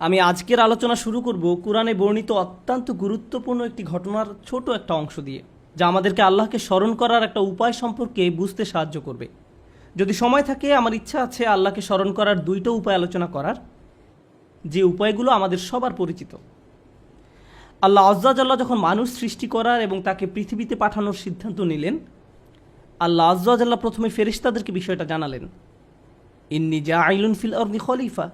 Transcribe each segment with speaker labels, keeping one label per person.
Speaker 1: আমি আজকের আলোচনা শুরু করব কোরআনে বর্ণিত অত্যন্ত গুরুত্বপূর্ণ একটি ঘটনার ছোট একটা অংশ দিয়ে, যা আমাদেরকে আল্লাহকে স্মরণ করার একটা উপায় সম্পর্কে বুঝতে সাহায্য করবে। যদি সময় থাকে, আমার ইচ্ছা আছে আল্লাহকে স্মরণ করার দুইটা উপায় আলোচনা করার, যে উপায়গুলো আমাদের সবার পরিচিত। আল্লাহ আজ্জাজাল্লাহ যখন মানুষ সৃষ্টি করার এবং তাকে পৃথিবীতে পাঠানোর সিদ্ধান্ত নিলেন, আল্লাহ আজ্জাজাল্লাহ প্রথমে ফেরিস্তাদেরকে বিষয়টা জানালেন। ইন্নি জা আইলুন ফিল অর্দি খলিফা।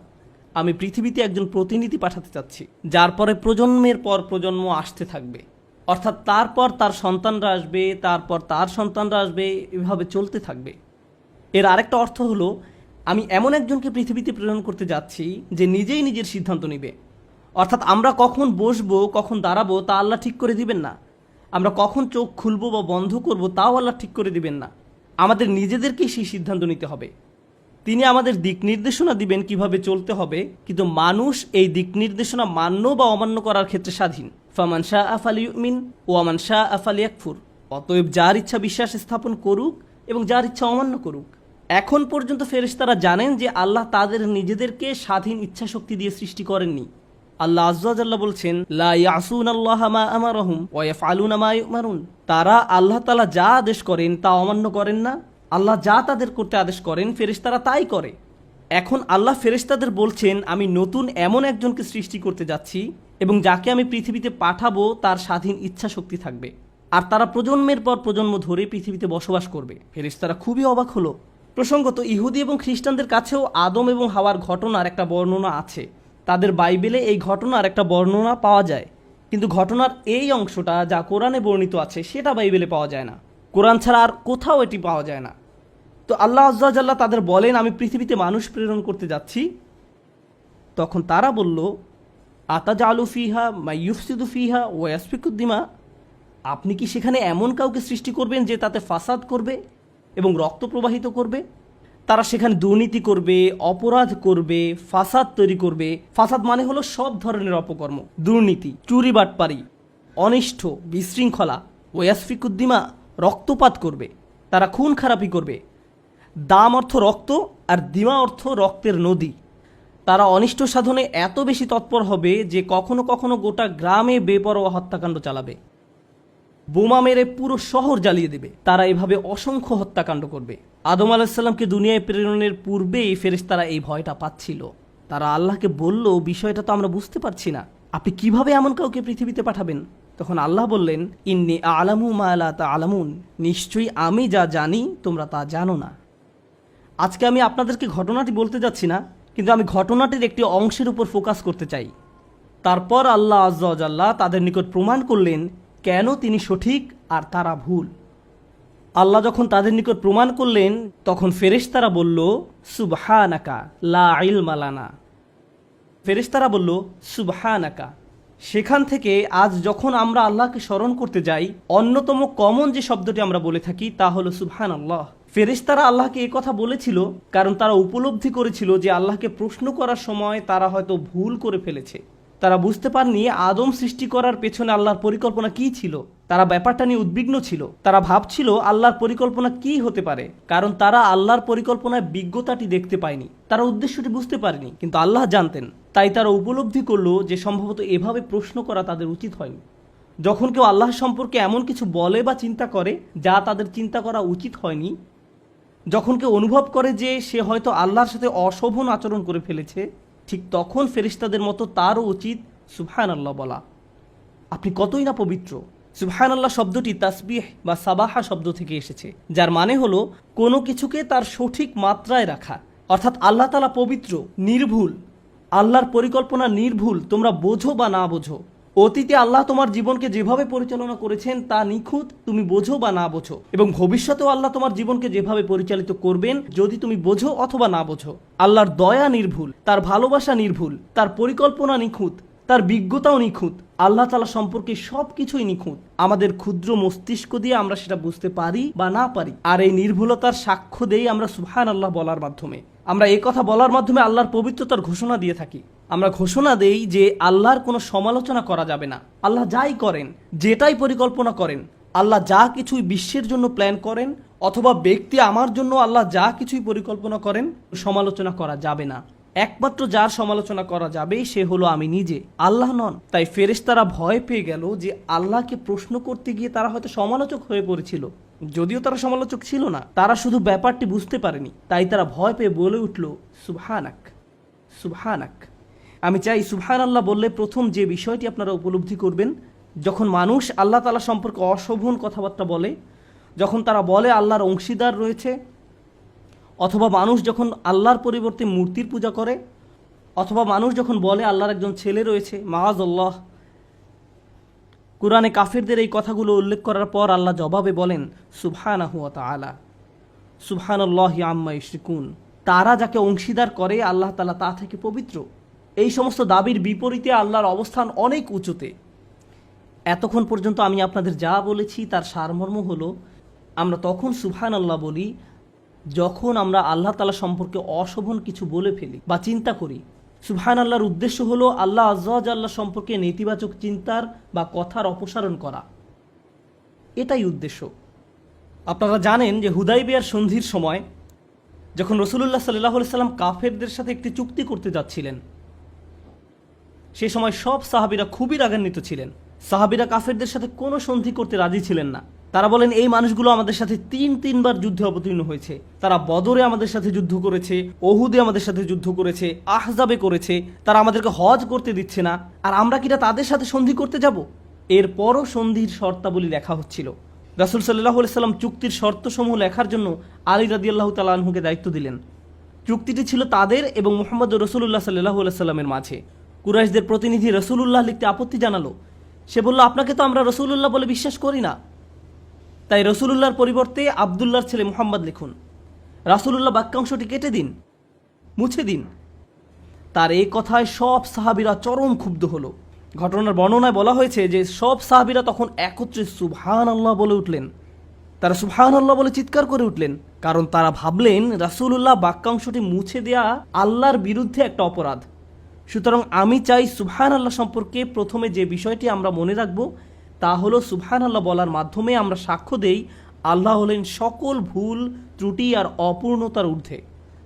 Speaker 1: আমি পৃথিবীতে একজন প্রতিনিধি পাঠাতে চাচ্ছি, যার পরে প্রজন্মের পর প্রজন্ম আসতে থাকবে। অর্থাৎ তারপর তার সন্তানরা আসবে তারপর তার সন্তানরা আসবে, এভাবে চলতে থাকবে। এর আরেকটা অর্থ হলো, আমি এমন একজনকে পৃথিবীতে প্রেরণ করতে যাচ্ছি, যে নিজেই নিজের সিদ্ধান্ত নেবে। অর্থাৎ আমরা কখন বসবো, কখন দাঁড়াবো, তা আল্লাহ ঠিক করে দিবেন না। আমরা কখন চোখ খুলবো বা বন্ধ করব, তাও আল্লাহ ঠিক করে দিবেন না। আমাদের নিজেদেরকেই সেই সিদ্ধান্ত নিতে হবে। তিনি আমাদের দিক নির্দেশনা দিবেন কীভাবে চলতে হবে, কিন্তু মানুষ এই দিক নির্দেশনা মান্য বা অমান্য করার ক্ষেত্রে স্বাধীন। ফামান শাহ আফালি মিন ও আমান শাহ আফালি আকফুর অতএব যার ইচ্ছা বিশ্বাস স্থাপন করুক এবং যার ইচ্ছা অমান্য করুক। এখন পর্যন্ত ফেরেশতারা জানেন যে আল্লাহ তাদের নিজেদেরকে স্বাধীন ইচ্ছা শক্তি দিয়ে সৃষ্টি করেননি। আল্লাহ আজ্লাহ বলছেন তারা আল্লাহ তালা যা আদেশ করেন তা অমান্য করেন না। আল্লাহ যা তাদের করতে আদেশ করেন, ফেরেশতারা তাই করে। এখন আল্লাহ ফেরেশতাদের বলছেন, আমি নতুন এমন একজনকে সৃষ্টি করতে যাচ্ছি এবং যাকে আমি পৃথিবীতে পাঠাবো, তার স্বাধীন ইচ্ছা শক্তি থাকবে। আর তারা প্রজন্মের পর প্রজন্ম ধরে পৃথিবীতে বসবাস করবে। ফেরেশতারা খুবই অবাক হলো। প্রসঙ্গত, ইহুদি এবং খ্রিস্টানদের কাছেও আদম এবং হাওয়ার ঘটনার একটা বর্ণনা আছে। তাদের বাইবেলে এই ঘটনার একটা বর্ণনা পাওয়া যায়। কিন্তু ঘটনার এই অংশটা যা কোরআনে বর্ণিত আছে, সেটা বাইবেলে পাওয়া যায় না। কোরআন ছাড়া আর কোথাও এটি পাওয়া যায় না। তো আল্লাহ আজ্লাহ তাদের বলেন, আমি পৃথিবীতে মানুষ প্রেরণ করতে যাচ্ছি। তখন তারা বলল আতাজা আলু ফিহা মাইয়ুফসিদু ফিহা ওয়াসফিকুদ্দিমা আপনি কি সেখানে এমন কাউকে সৃষ্টি করবেন যে তাতে ফাসাদ করবে এবং রক্ত প্রবাহিত করবে? তারা সেখানে দুর্নীতি করবে, অপরাধ করবে, ফাসাদ তৈরি করবে। ফাসাদ মানে হলো সব ধরনের অপকর্ম, দুর্নীতি, চুরি বাটপারি, অনিষ্ঠ, বিশৃঙ্খলা ওয়াসফিকুদ্দিমা রক্তপাত করবে। তারা খুন খারাপি করবে। দাম অর্থ রক্ত আর দিমা অর্থ রক্তের নদী। তারা অনিষ্ট সাধনে এত বেশি তৎপর হবে যে কখনো কখনো গোটা গ্রামে বেপরোয়া হত্যাকাণ্ড চালাবে। বোমা মেরে পুরো শহর জ্বালিয়ে দেবে। তারা এভাবে অসংখ্য হত্যাকাণ্ড করবে। আদম আলাহিসাল্লামকে দুনিয়ায় প্রেরণের পূর্বেই ফেরেশতারা এই ভয়টা পাচ্ছিল। তারা আল্লাহকে বলল, বিষয়টা তো আমরা বুঝতে পারছি না। আপনি কীভাবে এমন কাউকে পৃথিবীতে পাঠাবেন? তখন আল্লাহ বললেন, ইন্নি আলামু মা আলা তা আলামুন নিশ্চয়ই আমি যা জানি তোমরা তা জানো না। আজকে আমি আপনাদেরকে ঘটনাটি বলতে যাচ্ছি না, কিন্তু আমি ঘটনাটির একটি অংশের উপর ফোকাস করতে চাই। তারপর আল্লাহ আজ্লাহ তাদের নিকট প্রমাণ করলেন কেন তিনি সঠিক আর তারা ভুল। আল্লাহ যখন তাদের নিকট প্রমাণ করলেন, তখন ফেরেশতারা বলল, সুবহানাকা, লা ইলমালানা ফেরেশতারা বলল, সুবহানাকা, সেখান থেকে আজ যখন আমরা আল্লাহকে স্মরণ করতে যাই, অন্যতম কমন যে শব্দটি আমরা বলে থাকি তা হলো সুবহান আল্লাহ ফেরেশতারা আল্লাহকে এই কথা বলেছিল, কারণ তারা উপলব্ধি করেছিল যে আল্লাহকে প্রশ্ন করার সময় তারা হয়তো ভুল করে ফেলেছে। তারা বুঝতে পারেনি আদম সৃষ্টি করার পেছনে আল্লাহর পরিকল্পনা কি ছিল। তারা ব্যাপারটা নিয়ে উদ্বিগ্ন ছিল। তারা ভাবছিল আল্লাহর পরিকল্পনা কি হতে পারে, কারণ তারা আল্লাহর পরিকল্পনায় বিজ্ঞতাটি দেখতে পায়নি। তারা উদ্দেশ্যটি বুঝতে পারেনি, কিন্তু আল্লাহ জানতেন। তাই তারা উপলব্ধি করল যে সম্ভবত এভাবে প্রশ্ন করা তাদের উচিত হয়নি। যখন কেউ আল্লাহ সম্পর্কে এমন কিছু বলে বা চিন্তা করে, যা তাদের চিন্তা করা উচিত হয়নি যখন কেউ অনুভব করে যে সে হয়তো আল্লাহর সাথে অশোভন আচরণ করে ফেলেছে, ঠিক তখন ফেরিস্তাদের মতো তারও উচিত সুবহান আল্লাহ বলা। আপনি কতই না পবিত্র। সুবহান আল্লাহ শব্দটি তাসবিহ বা সাবাহা শব্দ থেকে এসেছে, যার মানে হলো কোনো কিছুকে তার সঠিক মাত্রায় রাখা। অর্থাৎ আল্লাহ তালা পবিত্র, নির্ভুল। আল্লাহর পরিকল্পনা নির্ভুল, তোমরা বোঝো বা না বোঝো। অতীতে আল্লাহ তোমার জীবনকে যেভাবে পরিচালনা করেছেন তা নিখুঁত তুমি বোঝো বা না বোঝো। এবং ভবিষ্যতেও আল্লাহ তোমার জীবনকে যেভাবে পরিচালিত করবেন, যদি তুমি বোঝো অথবা না বোঝো। আল্লাহর দয়া নির্ভুল, তার ভালোবাসা নির্ভুল, তার পরিকল্পনা নিখুঁত, তার বিজ্ঞতাও নিখুঁত। আল্লাহ তালা সম্পর্কে সব কিছুই নিখুঁত। আমাদের ক্ষুদ্র মস্তিষ্ক দিয়ে আমরা সেটা বুঝতে পারি বা না পারি। আর এই নির্ভুলতার সাক্ষ্য দেই আমরা সুহান আল্লাহ বলার মাধ্যমে। আমরা এই কথা বলার মাধ্যমে আল্লাহর পবিত্রতার ঘোষণা দিয়ে থাকি। আমরা ঘোষণা দেই যে আল্লাহর কোনো সমালোচনা করা যাবে না। আল্লাহ যাই করেন, যেটাই পরিকল্পনা করেন, আল্লাহ যা কিছুই বিশ্বের জন্য প্ল্যান করেন অথবা ব্যক্তি আমার জন্য আল্লাহ যা কিছুই পরিকল্পনা করেন, সমালোচনা করা যাবে না। একমাত্র যার সমালোচনা করা যাবে সে হলো আমি নিজে। আল্লাহ নন। তাই ফেরেশতারা ভয় পেয়ে গেল যে আল্লাহকে প্রশ্ন করতে গিয়ে তারা হয়তো সমালোচক হয়ে পড়েছিল। যদিও তারা সমালোচক ছিল না, তারা শুধু ব্যাপারটি বুঝতে পারেনি। তাই তারা ভয় পেয়ে বলে উঠল, সুবহানাক সুবহানাক। আমি চাই সুবহান আল্লাহ বললে প্রথম যে বিষয়টি আপনারা উপলব্ধি করবেন, যখন মানুষ আল্লাহ তালা সম্পর্কে অশোভন কথাবার্তা বলে, যখন তারা বলে আল্লাহর অংশীদার রয়েছে, অথবা মানুষ যখন আল্লাহর পরিবর্তে মূর্তির পূজা করে, অথবা মানুষ যখন বলে আল্লাহর একজন ছেলে রয়েছে মাহাজ আল্লাহ কোরআনে কাফিরদের এই কথাগুলো উল্লেখ করার পর আল্লাহ জবাবে বলেন, সুবহানাহু ওয়া তাআলা, সুবহানাল্লাহি আম্মা ইশরিকুন। তারা যাকে অংশীদার করে, আল্লাহ তালা তা থেকে পবিত্র। এই সমস্ত দাবির বিপরীতে আল্লাহর অবস্থান অনেক উঁচুতে। এতক্ষণ পর্যন্ত আমি আপনাদের যা বলেছি, তার সারমর্ম হলো, আমরা তখন সুবহান আল্লাহ বলি, যখন আমরা আল্লাহ তালা সম্পর্কে অশোভন কিছু বলে ফেলি বা চিন্তা করি। সুবহান আল্লাহর উদ্দেশ্য হলো আল্লাহ আজ্জাজ আল্লাহ সম্পর্কে নেতিবাচক চিন্তার বা কথার অপসারণ করা। এটাই উদ্দেশ্য। আপনারা জানেন যে হুদাইবিয়ার সন্ধির সময়, যখন রসুল্লাহ সাল্লাহ সাল্লাম কাফেরদের সাথে একটি চুক্তি করতে যাচ্ছিলেন সে সময় সব সাহাবিরা খুবই রাগান্বিত ছিলেন। সাহাবিরা কাফেরদের সাথে কোনো সন্ধি করতে রাজি ছিলেন না। তারা বলেন, এই মানুষগুলো আমাদের সাথে তিন, তিনবার যুদ্ধে অবতীর্ণ হয়েছে। তারা বদরে আমাদের সাথে যুদ্ধ করেছে, ওহুদে আমাদের সাথে যুদ্ধ করেছে, আহজাবে করেছে। তারা আমাদেরকে হজ করতে দিচ্ছে না। আর আমরা কিনা তাদের সাথে সন্ধি করতে যাব? এরপরও সন্ধির শর্তাবলী লেখা হচ্ছিল। রাসুল সাল্লাহ সাল্লাম চুক্তির শর্তসমূহ লেখার জন্য আলী রাদিয়াল্লাহু তালাহুকে দায়িত্ব দিলেন। চুক্তিটি ছিল তাদের এবং মোহাম্মদ রসুল্লাহ সাল্লাহ সাল্লামের মাঝে। কুরাইশদের প্রতিনিধি রসুলুল্লাহ লিখতে আপত্তি জানালো। সে বলল, আপনাকে তো আমরা রসুলুল্লাহ বলে বিশ্বাস করি না। তাই রসুলুল্লাহর পরিবর্তে আবদুল্লাহর ছেলে মোহাম্মদ লিখুন। রাসুলুল্লাহ বাক্যাংশটি কেটে দিন, মুছে দিন। তার এই কথায় সব সাহাবিরা চরম ক্ষুব্ধ হলো। ঘটনার বর্ণনায় বলা হয়েছে যে সব সাহাবিরা তখন একত্রে সুবহান আল্লাহ বলে উঠলেন। তারা সুবহান আল্লাহ বলে চিৎকার করে উঠলেন, কারণ তারা ভাবলেন রাসুলুল্লাহ বাক্যাংশটি মুছে দেয়া আল্লাহর বিরুদ্ধে একটা অপরাধ। সুতরাং আমি চাই সুবহান আল্লাহ সম্পর্কে প্রথমে যে বিষয়টি আমরা মনে রাখব, তা হলো সুবহান আল্লাহ বলার মাধ্যমে আমরা সাক্ষ্য দেই আল্লাহ হলেন সকল ভুল, ত্রুটি আর অপূর্ণতার ঊর্ধ্বে।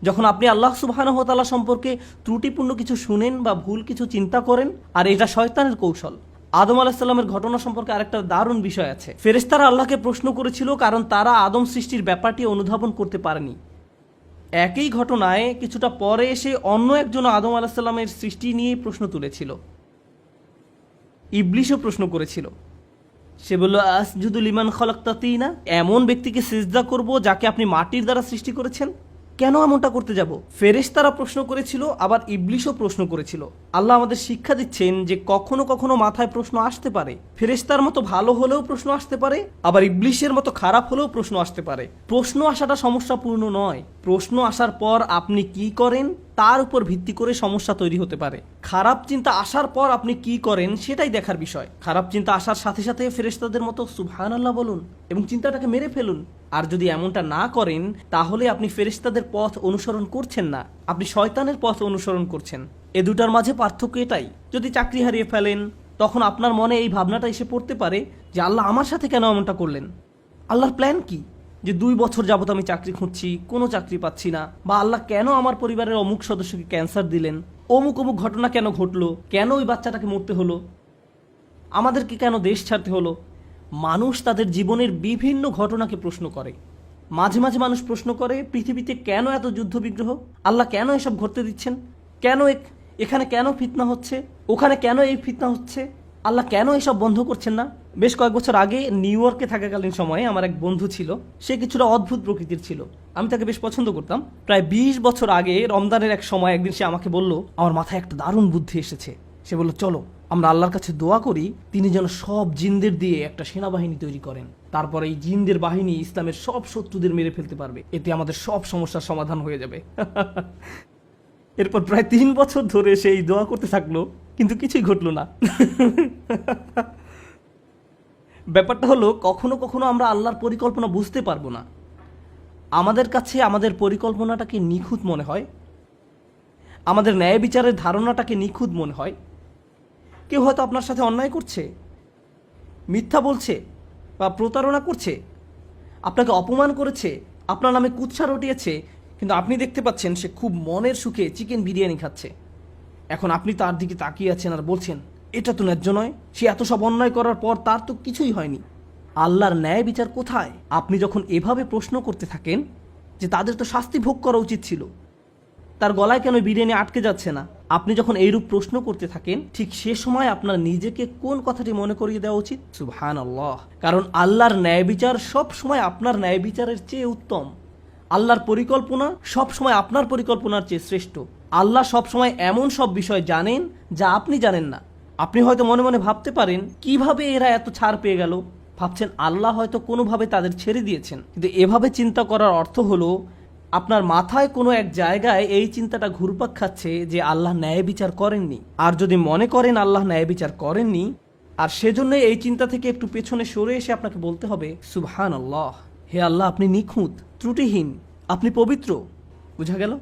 Speaker 1: যখন আপনি আল্লাহ সুবাহানহতালা সম্পর্কে ত্রুটিপূর্ণ কিছু শুনেন বা ভুল কিছু চিন্তা করেন, আর এটা শয়তানের কৌশল। আদম আলাহিসাল্লামের ঘটনা সম্পর্কে আরেকটা দারুণ বিষয় আছে। ফেরেশতারা আল্লাহকে প্রশ্ন করেছিল, কারণ তারা আদম সৃষ্টির ব্যাপারটি অনুধাবন করতে পারেনি। একই ঘটনায় কিছুটা পরে এসে অন্য একজন আদম আলাহিসাল্লামের সৃষ্টি নিয়ে প্রশ্ন তুলেছিল। ইবলিশও প্রশ্ন করেছিল। সে বলল, আসজুদুল ইমান খলাক্তাতেই না এমন ব্যক্তিকে সিজদা করব যাকে আপনি মাটির দ্বারা সৃষ্টি করেছেন? কেন এমনটা করতে যাব? ফেরেশতারা প্রশ্ন করেছিল, আবার ইবলিশও প্রশ্ন করেছিল। আল্লাহ আমাদের শিক্ষা দিচ্ছেন যে কখনো কখনো মাথায় প্রশ্ন আসতে পারে। ফেরেশতার মতো ভালো হলেও প্রশ্ন আসতে পারে, আবার ইবলিশের মতো খারাপ হলেও প্রশ্ন আসতে পারে। প্রশ্ন আসাটা সমস্যাপূর্ণ নয়। প্রশ্ন আসার পর আপনি কি করেন, তার উপর ভিত্তি করে সমস্যা তৈরি হতে পারে। খারাপ চিন্তা আসার পর আপনি কি করেন, সেটাই দেখার বিষয়। খারাপ চিন্তা আসার সাথে সাথে ফেরেস্তাদের মতো সুবহান আল্লাহ বলুন এবং চিন্তাটাকে মেরে ফেলুন। আর যদি এমনটা না করেন, তাহলে আপনি ফেরিস্তাদের পথ অনুসরণ করছেন না। আপনি শয়তানের পথ অনুসরণ করছেন। এ দুটার মাঝে পার্থক্য এটাই। যদি চাকরি হারিয়ে ফেলেন, তখন আপনার মনে এই ভাবনাটা এসে পড়তে পারে যে আল্লাহ আমার সাথে কেন এমনটা করলেন? আল্লাহর প্ল্যান কি? যে দুই বছর যাবত আমি চাকরি খুঁজছি, কোনো চাকরি পাচ্ছি না, বা আল্লাহ কেন আমার পরিবারের অমুক সদস্যকে ক্যান্সার দিলেন? অমুক অমুক ঘটনা কেন ঘটলো? কেন ওই বাচ্চাটাকে মরতে হলো? আমাদেরকে কেন দেশ ছাড়তে হলো? মানুষ তাদের জীবনের বিভিন্ন ঘটনাকে প্রশ্ন করে। মাঝে মাঝে মানুষ প্রশ্ন করে, পৃথিবীতে কেন এত যুদ্ধ বিগ্রহ আল্লাহ কেন এসব ঘটতে দিচ্ছেন? কেন এখানে কেন ফিতনা হচ্ছে? ওখানে কেন এই ফিতনা হচ্ছে? আল্লাহ কেন এসব বন্ধ করছেন না? বেশ কয়েক বছর আগে নিউ ইয়র্কে থাকাকালীন সময়ে আমার এক বন্ধু ছিল, সে কিছুটা অদ্ভুত প্রকৃতির ছিল। আমি তাকে বেশ পছন্দ করতাম। প্রায় বিশ বছর আগে রমদানের এক সময় একদিন সে আমাকে বলল, আমার মাথায় একটা দারুণ বুদ্ধি এসেছে। সে বলল, চলো। আমরা আল্লাহর কাছে দোয়া করি, তিনি যেন সব জিনদের দিয়ে একটা সেনাবাহিনী তৈরি করেন। তারপরে এই জিনদের বাহিনী ইসলামের সব শত্রুদের মেরে ফেলতে পারবে। এতে আমাদের সব সমস্যার সমাধান হয়ে যাবে। এরপর প্রায় তিন বছর ধরে সেই দোয়া করতে থাকল, কিন্তু কিছুই ঘটলো না। ব্যাপারটা হলো, কখনো কখনো আমরা আল্লাহর পরিকল্পনা বুঝতে পারব না। আমাদের কাছে আমাদের পরিকল্পনাটাকে নিখুঁত মনে হয়। আমাদের ন্যায় বিচারের ধারণাটাকে নিখুঁত মনে হয়। কেউ হয়তো আপনার সাথে অন্যায় করছে, মিথ্যা বলছে বা প্রতারণা করছে, আপনাকে অপমান করেছে, আপনার নামে কুৎসা রটিয়েছে, কিন্তু আপনি দেখতে পাচ্ছেন সে খুব মনের সুখে চিকেন বিরিয়ানি খাচ্ছে। এখন আপনি তার দিকে তাকিয়ে আছেন আর বলছেন, এটা তো ন্যায্য নয়, সে এত সব অন্যায় করার পর তার তো কিছুই হয়নি। আল্লাহর ন্যায় বিচার কোথায়? আপনি যখন এভাবে প্রশ্ন করতে থাকেন যে তাদের তো শাস্তি ভোগ করা উচিত ছিল, তার গলায় কেন বিরিয়ানি আটকে যাচ্ছে না? আপনি যখন এইরূপ প্রশ্ন করতে থাকেন, ঠিক সে সময় আপনার নিজেকে কোন কথাটি মনে করিয়ে দেওয়া উচিত? সুবহান আল্লাহ কারণ আল্লাহর ন্যায় বিচার সব সময় আপনার ন্যায় বিচারের চেয়ে উত্তম। আল্লাহর পরিকল্পনা সব সময় আপনার পরিকল্পনার চেয়ে শ্রেষ্ঠ। আল্লাহ সব সময় এমন সব বিষয় জানেন যা আপনি জানেন না। আপনি হয়তো মনে মনে ভাবতে পারেন, কীভাবে এরা এত ছাড় পেয়ে গেল? ভাবছেন, আল্লাহ হয়তো কোনোভাবে তাদের ছেড়ে দিয়েছেন। কিন্তু এভাবে চিন্তা করার অর্থ হলো আপনার মাথায় কোনো এক জায়গায় এই চিন্তাটা ঘুরপাক খাচ্ছে যে আল্লাহ ন্যায় বিচার করেননি। আর যদি মনে করেন আল্লাহ ন্যায় বিচার করেননি, আর সেজন্য এই চিন্তা থেকে একটু পেছনে সরে এসে আপনাকে বলতে হবে সুবহান আল্লাহ হে আল্লাহ আপনি নিখুঁত, ত্রুটিহীন, আপনি পবিত্র। বুঝা গেল?